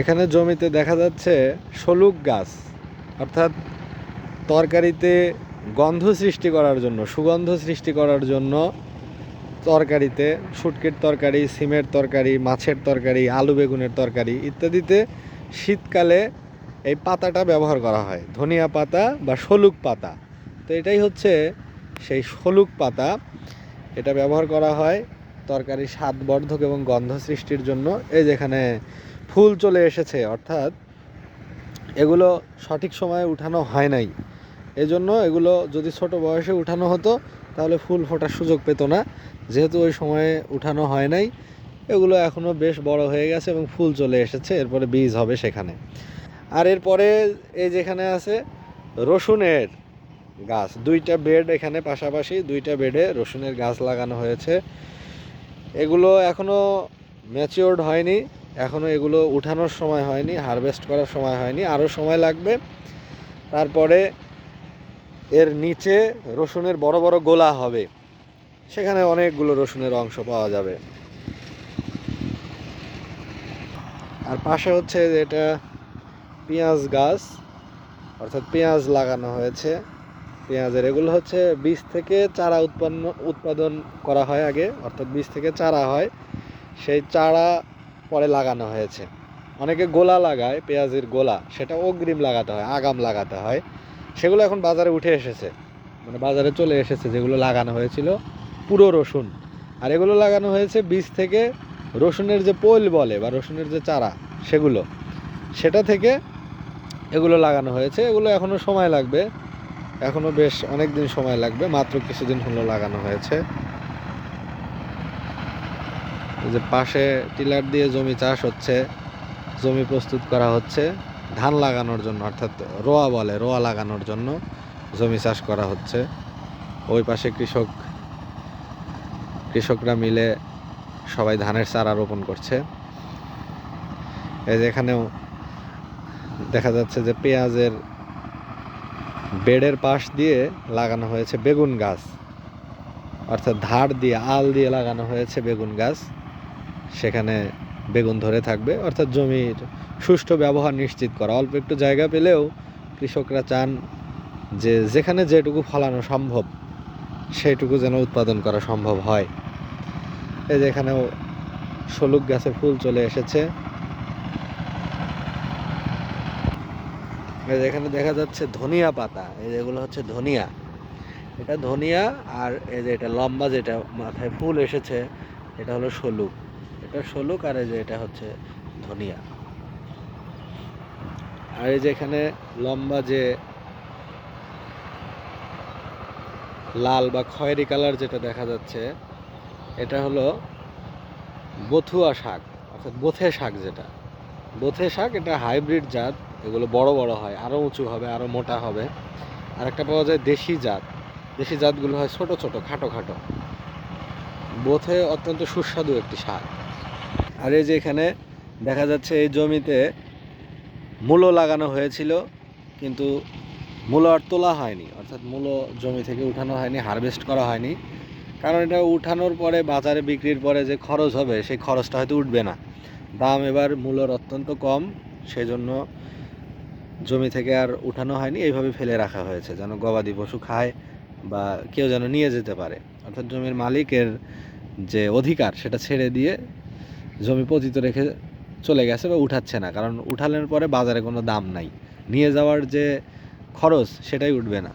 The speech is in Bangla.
এখানে জমিতে দেখা যাচ্ছে শলুক গাছ, অর্থাৎ তরকারিতে গন্ধ সৃষ্টি করার জন্য, সুগন্ধ সৃষ্টি করার জন্য তরকারিতে, শুটকির তরকারি, সিমের তরকারি, মাছের তরকারি, আলু বেগুনের তরকারি ইত্যাদিতে শীতকালে এই পাতাটা ব্যবহার করা হয়, ধনিয়া পাতা বা শলুক পাতা। তো এটাই হচ্ছে সেই শলুক পাতা। এটা ব্যবহার করা হয় তরকারি স্বাদবর্ধক এবং গন্ধ সৃষ্টির জন্য। এই যেখানে ফুল চলে এসেছে, অর্থাৎ এগুলো সঠিক সময়ে উঠানো হয় নাই। এজন্য এগুলো যদি ছোট বয়সে উঠানো হতো, তাহলে ফুল ফোটার সুযোগ পেত না। যেহেতু ওই সময়ে উঠানো হয় নাই, এগুলো এখনও বেশ বড় হয়ে গেছে এবং ফুল চলে এসেছে, এরপরে বীজ হবে সেখানে। আর এরপরে এই যেখানে আছে, রসুনের গাছ। দুইটা বেড এখানে পাশাপাশি দুইটা বেডে রসুনের গাছ লাগানো হয়েছে। এগুলো এখনও ম্যাচিওর্ড হয়নি। এখনও এগুলো উঠানোর সময় হয়নি হারভেস্ট করার সময় হয়নি আরও সময় লাগবে। তারপরে এর নিচে রসুনের বড় বড় গোলা হবে, সেখানে অনেকগুলো রসুনের অংশ পাওয়া যাবে। আর পাশে হচ্ছে এটা পেঁয়াজ গাছ, অর্থাৎ পেঁয়াজ লাগানো হয়েছে। পেঁয়াজের এগুলো হচ্ছে বীজ থেকে চারা উৎপন্ন, উৎপাদন করা হয় আগে, অর্থাৎ বীজ থেকে চারা হয়। সেই চারা পরে লাগানো হয়েছে। অনেকে গোলা লাগায়, পেঁয়াজের গোলা, সেটা অগ্রিম লাগাতে হয়, আগাম লাগাতে হয়। সেগুলো এখন বাজারে উঠে এসেছে। মানে বাজারে চলে এসেছে, যেগুলো লাগানো হয়েছিল, পুরো রসুন। আর এগুলো লাগানো হয়েছে বীজ থেকে রসুনের যে পোল বলে, বা রসুনের যে চারা, সেগুলো। সেটা থেকে এগুলো লাগানো হয়েছে। এগুলো এখনও সময় লাগবে। এখনও বেশ অনেক দিন সময় লাগবে, মাত্র কিছুদিন হলো লাগানো হয়েছে। যে পাশে টিলার দিয়ে জমি চাষ হচ্ছে, জমি প্রস্তুত করা হচ্ছে, ধান লাগানোর জন্য, অর্থাৎ রোয়া বলে, রোয়া লাগানোর জন্য জমি চাষ করা হচ্ছে। ওই পাশে কৃষক, কৃষকরা মিলে সবাই ধানের চারা রোপণ করছে। এই যে এখানেও দেখা যাচ্ছে যে পেঁয়াজের বেডের পাশ দিয়ে লাগানো হয়েছে বেগুন গাছ, অর্থাৎ ধার দিয়ে, আল দিয়ে লাগানো হয়েছে বেগুন গাছ। সেখানে বেগুন ধরে থাকবে। অর্থাৎ জমির সুষ্ঠু ব্যবহার নিশ্চিত করা। অল্প একটু জায়গা পেলেও কৃষকরা চান যে যেখানে যেটুকু ফলানো সম্ভব সেইটুকু যেন উৎপাদন করা সম্ভব হয়। এই যে এখানেও শলুক গাছে ফুল চলে এসেছে। এই যে এখানে দেখা যাচ্ছে ধনিয়া পাতা। এই যেগুলো হচ্ছে ধনিয়া। এটা ধনিয়া আর এই যে এটা লম্বা যেটা মাথায় ফুল এসেছে, এটা হলো শলুক। এটা শলুক আর এই যে এটা হচ্ছে ধনিয়া। আর এই যে এখানে লম্বা যে লাল বা খয়েরি কালার যেটা দেখা যাচ্ছে, এটা হলো বথুয়া শাক, অর্থাৎ বোথে শাক যেটা। বোথে শাক এটা হাইব্রিড জাত, এগুলো বড় বড় হয় আরও উঁচু হবে আরও মোটা হবে। আর একটা পাওয়া যায় দেশি জাত। দেশি জাতগুলো হয় ছোট ছোট, খাটো খাটো। বোথে অত্যন্ত সুস্বাদু একটি শাক। আর এই যে এখানে দেখা যাচ্ছে এই জমিতে মূলো লাগানো হয়েছিল, কিন্তু মূলো আর তোলা হয়নি, অর্থাৎ মূলো জমি থেকে উঠানো হয়নি, হারভেস্ট করা হয়নি। কারণ এটা উঠানোর পরে, বাজারে বিক্রির পরে যে খরচ হবে, সেই খরচটা হয়তো উঠবে না। দাম এবার মূলোর অত্যন্ত কম, সেজন্য জমি থেকে আর উঠানো হয়নি, এইভাবে ফেলে রাখা হয়েছে, যেন গবাদি পশু খায় বা কেউ যেন নিয়ে যেতে পারে। অর্থাৎ জমির মালিকের যে অধিকার, সেটা ছেড়ে দিয়ে জমি পতিত রেখে চলে গেছে বা উঠাচ্ছে না। কারণ উঠালের পরে বাজারে কোনো দাম নাই। নিয়ে যাওয়ার যে খরচ, সেটাই উঠবে না।